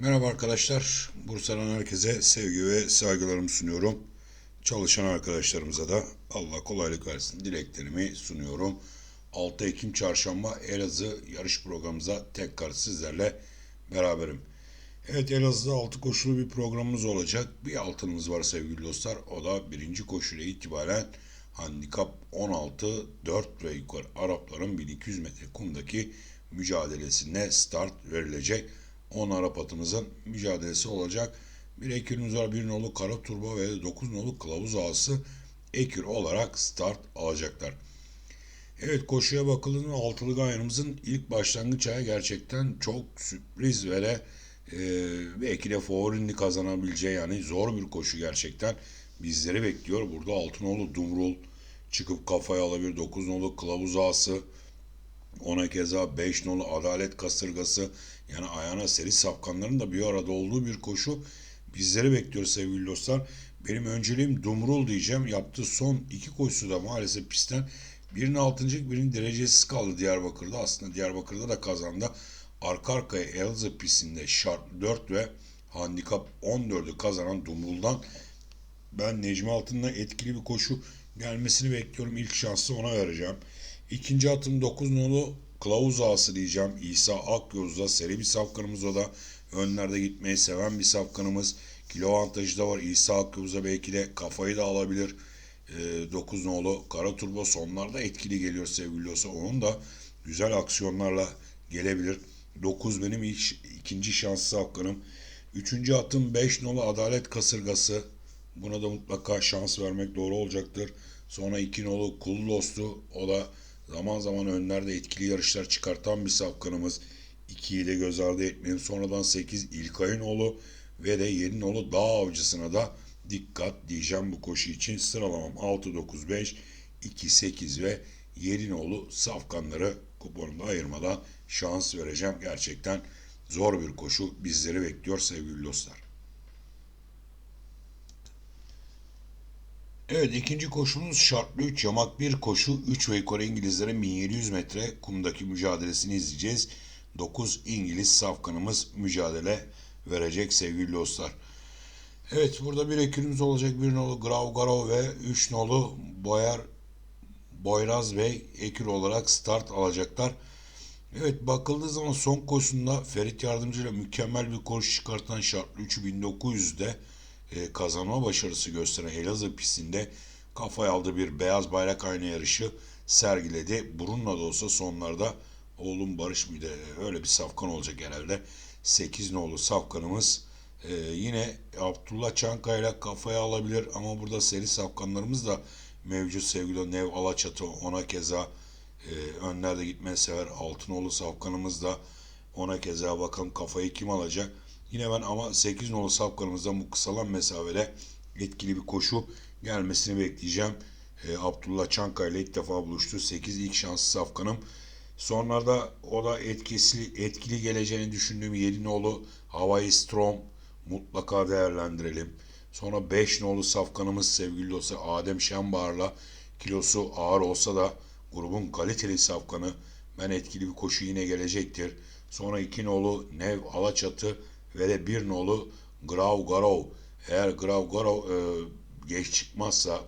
Merhaba arkadaşlar. Bursa'dan herkese sevgi ve saygılarımı sunuyorum. Çalışan arkadaşlarımıza da Allah kolaylık versin dileklerimi sunuyorum. 6 Ekim Çarşamba Elazığ yarış programımıza tekrar sizlerle beraberim. Evet Elazığ'da 6 koşulu bir programımız olacak. Bir altınımız var sevgili dostlar. O da birinci koşuyla itibaren handikap 16 4 ve yukarı Arapların 1200 metre kumdaki mücadelesine start verilecek. 10 Arap atımızın mücadelesi olacak. Bir ekürümüz var. Bir nolu kara turbo ve 9 nolu kılavuz ağası ekür olarak start alacaklar. Evet koşuya bakıldığında altılı gayanımızın ilk başlangıç ayı gerçekten çok sürpriz ve de e, belki de favorini kazanabileceği yani zor bir koşu gerçekten bizleri bekliyor. Burada altı nolu Dumrul çıkıp kafaya alabilir. 9 nolu kılavuz ağası ona keza 5 nolu adalet kasırgası yani ayağına seri safkanların da bir arada olduğu bir koşu bizleri bekliyor sevgili dostlar. Benim önceliğim Dumrul diyeceğim. Yaptığı son iki koşusu da maalesef pistten birinin altıncılık birinin derecesiz kaldı Diyarbakır'da. Aslında Diyarbakır'da da kazandı. Arka arkaya Elazığ pistinde şart 4 ve handikap 14'ü kazanan Dumrul'dan ben Necmi Altın'la etkili bir koşu gelmesini bekliyorum. İlk şansı ona vereceğim. İkinci atım 9 nolu kılavuz ağası diyeceğim. İsa Akyoz'da seri bir safkanımız o da. Önlerde gitmeyi seven bir safkanımız. Kilo avantajı da var. İsa Akyoz'da belki de kafayı da alabilir. E, 9 nolu kara turbo sonlarda etkili geliyor sevgili dostlar. Onun da güzel aksiyonlarla gelebilir. 9 benim ilk, ikinci şanslı safkanım. Üçüncü atım 5 nolu adalet kasırgası. Buna da mutlaka şans vermek doğru olacaktır. Sonra 2 nolu kul dostu. O da zaman zaman önlerde etkili yarışlar çıkartan bir safkanımız. 2'yi de göz ardı etmeyin. Sonradan 8 İlkay'ın oğlu ve de 7 nolu dağ avcısına da dikkat diyeceğim bu koşu için. Sıralamam 6, 9, 5, 2, 8 ve 7 nolu safkanları kuponunda ayırmadan şans vereceğim. Gerçekten zor bir koşu bizleri bekliyor sevgili dostlar. Evet ikinci koşumuz şartlı 3 yamak bir koşu 3 ve yukarı İngilizlerin 1700 metre kumdaki mücadelesini izleyeceğiz. 9 İngiliz safkanımız mücadele verecek sevgili dostlar. Evet burada bir ekürümüz olacak. Bir nolu Grav Garo ve 3 nolu Boyar Boyraz Bey ekür olarak start alacaklar. Evet bakıldığı zaman son koşusunda Ferit Yardımcı ile mükemmel bir koşu çıkartan şartlı 3'ü 1900'de e, kazanma başarısı gösteren Elazığ pistinde kafaya aldığı bir beyaz bayrak aynı yarışı sergiledi. Burunla da olsa sonlarda oğlum Barış mıydı öyle bir safkan olacak herhalde. 8 nolu safkanımız e, yine Abdullah Çankaya kafaya alabilir ama burada seri safkanlarımız da mevcut sevgili Nev Alaçatı ona keza e, önlerde gitmeyi sever. Altınoğlu safkanımız da ona keza bakalım kafayı kim alacak. Yine ben ama 8 nolu safkanımızdan bu kısalan mesafede etkili bir koşu gelmesini bekleyeceğim. E, Abdullah Çankaya ile ilk defa buluştu. 8 ilk şanslı safkanım. Sonlarda o da etkisi, etkili geleceğini düşündüğüm 7 nolu Hawaii Strom mutlaka değerlendirelim. Sonra 5 nolu safkanımız sevgili dostlar Adem Şenbahar'la kilosu ağır olsa da grubun kaliteli safkanı ben etkili bir koşu yine gelecektir. Sonra 2 nolu Nev Alaçatı ve de bir nolu Garov. Eğer Garov e, geç çıkmazsa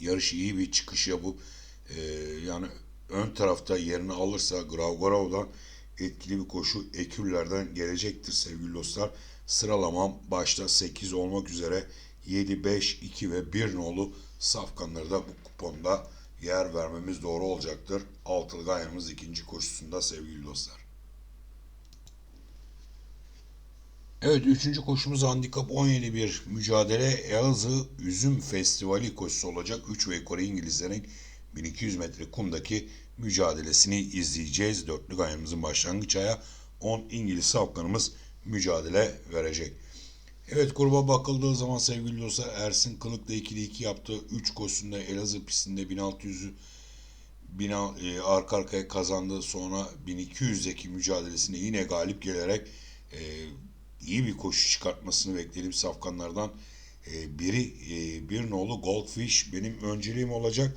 yarışı iyi bir çıkış yapıp e, yani ön tarafta yerini alırsa Garov'dan etkili bir koşu ekürlerden gelecektir sevgili dostlar. Sıralamam başta 8 olmak üzere 7, 5, 2 ve 1 nolu safkanları da bu kuponda yer vermemiz doğru olacaktır. Altılı gayamız ikinci koşusunda sevgili dostlar. Evet üçüncü koşumuz handikap 17 bir mücadele Elazığ Üzüm Festivali koşusu olacak. 3 ve yukarı İngilizlerin 1200 metre kumdaki mücadelesini izleyeceğiz. Dörtlü gayamızın başlangıç aya 10 İngiliz safkanımız mücadele verecek. Evet gruba bakıldığı zaman sevgili dostlar Ersin Kılık'la ikili 2 yaptı. 3 koşusunda Elazığ pistinde 1600'ü bina, e, arka arkaya kazandı. Sonra 1200'deki mücadelesine yine galip gelerek e, iyi bir koşu çıkartmasını bekleyelim safkanlardan. E, biri e, bir nolu Goldfish benim önceliğim olacak.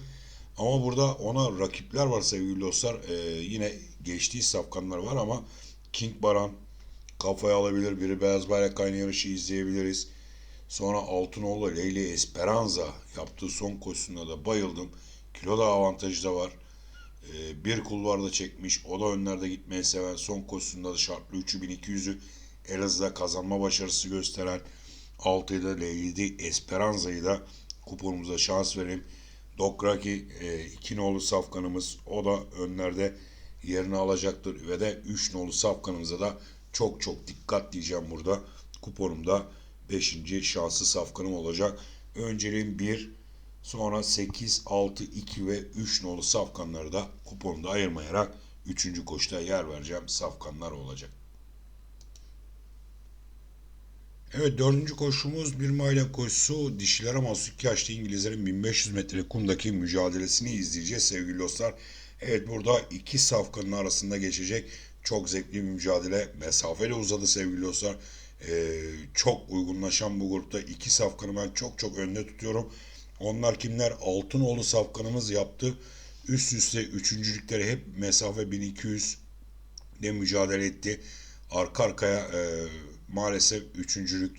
Ama burada ona rakipler var sevgili dostlar. E, yine geçtiği safkanlar var ama King Baran, kafaya alabilir. Biri beyaz bayrak kaynağı yarışı izleyebiliriz. Sonra Altınoğlu Leyli Esperanza yaptığı son koşusunda da bayıldım. Kilo da avantajı da var. Ee, bir kulvarda çekmiş. O da önlerde gitmeyi seven. Son koşusunda da şartlı 3200'ü Elazığ'da kazanma başarısı gösteren 6'yı da Leyli Esperanza'yı da kuponumuza şans vereyim. Dokraki e, 2 nolu safkanımız o da önlerde yerini alacaktır ve de 3 nolu safkanımıza da çok çok dikkat diyeceğim burada. Kuponumda 5. şanslı safkanım olacak. Önceliğim 1, sonra 8, 6, 2 ve 3 nolu safkanları da kuponda ayırmayarak 3. koşuda yer vereceğim safkanlar olacak. Evet dördüncü koşumuz bir mayla koşusu. Dişilere mahsus iki yaşlı İngilizlerin 1500 metre kumdaki mücadelesini izleyeceğiz sevgili dostlar. Evet burada iki safkanın arasında geçecek çok zevkli bir mücadele. Mesafeli uzadı sevgili dostlar. Ee, çok uygunlaşan bu grupta iki safkanı ben çok çok önde tutuyorum. Onlar kimler? Altınoğlu safkanımız yaptı. Üst üste üçüncülükleri hep mesafe 1200 de mücadele etti. Arka arkaya e, maalesef üçüncülük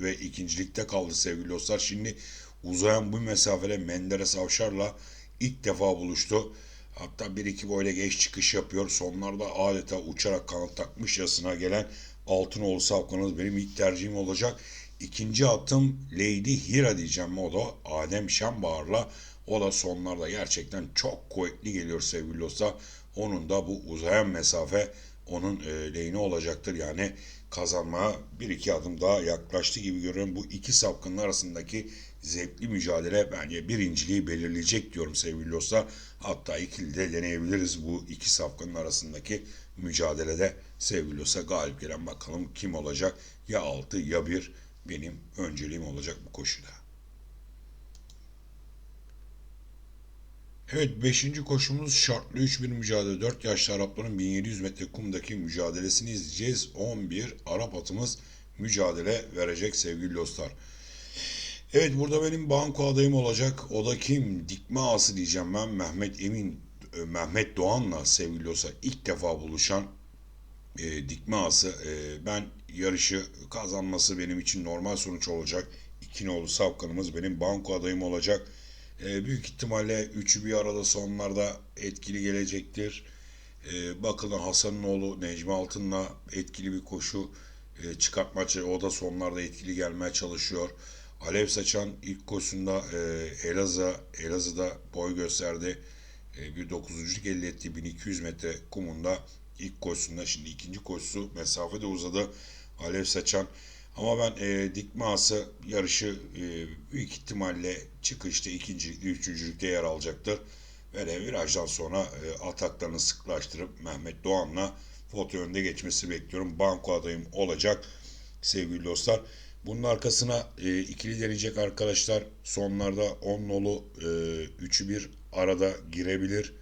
ve ikincilikte kaldı sevgili dostlar. Şimdi uzayan bu mesafede Menderes Avşar'la ilk defa buluştu. Hatta bir iki boyla geç çıkış yapıyor. Sonlarda adeta uçarak kanat takmış yasına gelen Altınoğlu Savkanız benim ilk tercihim olacak. İkinci atım Lady Hira diyeceğim. O da Adem Şenbahar'la. O da sonlarda gerçekten çok kuvvetli geliyor sevgili dostlar. Onun da bu uzayan mesafe onun e, lehine olacaktır. Yani kazanmaya bir iki adım daha yaklaştı gibi görüyorum. Bu iki sapkının arasındaki zevkli mücadele bence birinciliği belirleyecek diyorum sevgili dostlar. Hatta ikili de deneyebiliriz bu iki sapkının arasındaki mücadelede sevgili dostlar. Galip gelen bakalım kim olacak? Ya 6 ya 1 benim önceliğim olacak bu koşuda. Evet 5. koşumuz şartlı 3-1 mücadele. 4 yaşlı Arapların 1700 metre kumdaki mücadelesini izleyeceğiz. 11 Arap atımız mücadele verecek sevgili dostlar. Evet burada benim banko adayım olacak. O da kim? Dikme ağası diyeceğim ben. Mehmet Emin, e, Mehmet Doğan'la sevgili dostlar ilk defa buluşan e, dikme ağası. E, ben yarışı kazanması benim için normal sonuç olacak. İki nolu Savkan'ımız benim banko adayım olacak. E, büyük ihtimalle üçü bir arada sonlarda etkili gelecektir. E, bakın Hasan'ın oğlu Necmi Altın'la etkili bir koşu e, çıkartmacı. O da sonlarda etkili gelmeye çalışıyor. Alev Saçan ilk koşusunda e, Elazığ, Elazığ'da boy gösterdi. E, bir dokuzunculuk elde etti 1200 metre kumunda ilk koşusunda. Şimdi ikinci koşusu mesafe de uzadı. Alev Saçan ama ben e, dikme ası yarışı e, büyük ihtimalle çıkışta ikincilikte, üçüncülükte yer alacaktır. Ve virajdan sonra e, ataklarını sıklaştırıp Mehmet Doğan'la foto önde geçmesi bekliyorum. Banko adayım olacak sevgili dostlar. Bunun arkasına e, ikili deneyecek arkadaşlar. Sonlarda 10 nolu e, 3'ü bir arada girebilir.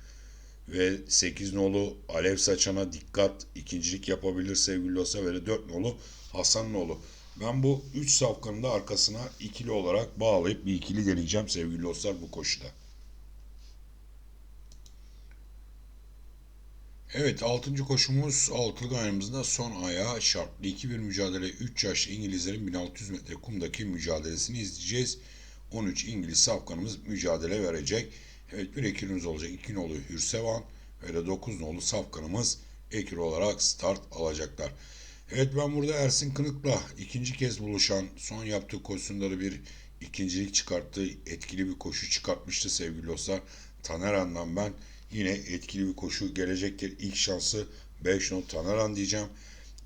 Ve 8 nolu Alev Saçan'a dikkat ikincilik yapabilir sevgili dostlar. Ve de 4 nolu Hasan nolu. Ben bu 3 safkanı da arkasına ikili olarak bağlayıp bir ikili deneyeceğim sevgili dostlar bu koşuda. Evet 6. koşumuz altılı ayımızda son ayağı şartlı 2-1 mücadele 3 yaşlı İngilizlerin 1600 metre kumdaki mücadelesini izleyeceğiz. 13 İngiliz safkanımız mücadele verecek. Evet bir ekürümüz olacak. 2 nolu Hürsevan ve de 9 nolu safkanımız ekür olarak start alacaklar. Evet ben burada Ersin Kınık'la ikinci kez buluşan son yaptığı koşusunda da bir ikincilik çıkarttı. Etkili bir koşu çıkartmıştı sevgili dostlar. Taneran'dan ben yine etkili bir koşu gelecektir. İlk şansı 5 not Taneran diyeceğim.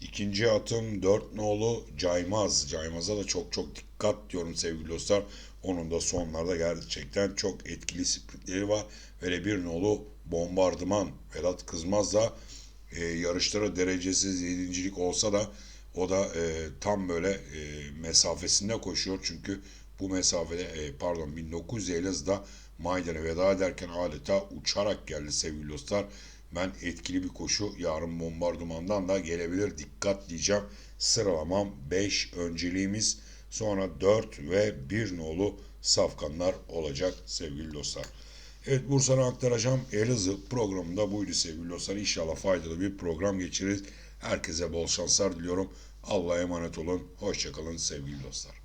İkinci atım 4 nolu Caymaz. Caymaz'a da çok çok dikkat diyorum sevgili dostlar. Onun da sonlarda gerçekten çok etkili sprintleri var. Ve bir nolu bombardıman. Vedat Kızmaz da e, yarışlara derecesiz yedincilik olsa da o da e, tam böyle e, mesafesinde koşuyor. Çünkü bu mesafede e, pardon 1900 Elazığ'da Maydan'a veda ederken adeta uçarak geldi sevgili dostlar. Ben etkili bir koşu yarın bombardımandan da gelebilir. Dikkat diyeceğim. Sıralamam 5 önceliğimiz sonra 4 ve 1 nolu safkanlar olacak sevgili dostlar. Evet Bursa'na aktaracağım. Elazığ programında buydu sevgili dostlar. İnşallah faydalı bir program geçiririz. Herkese bol şanslar diliyorum. Allah'a emanet olun. Hoşçakalın sevgili dostlar.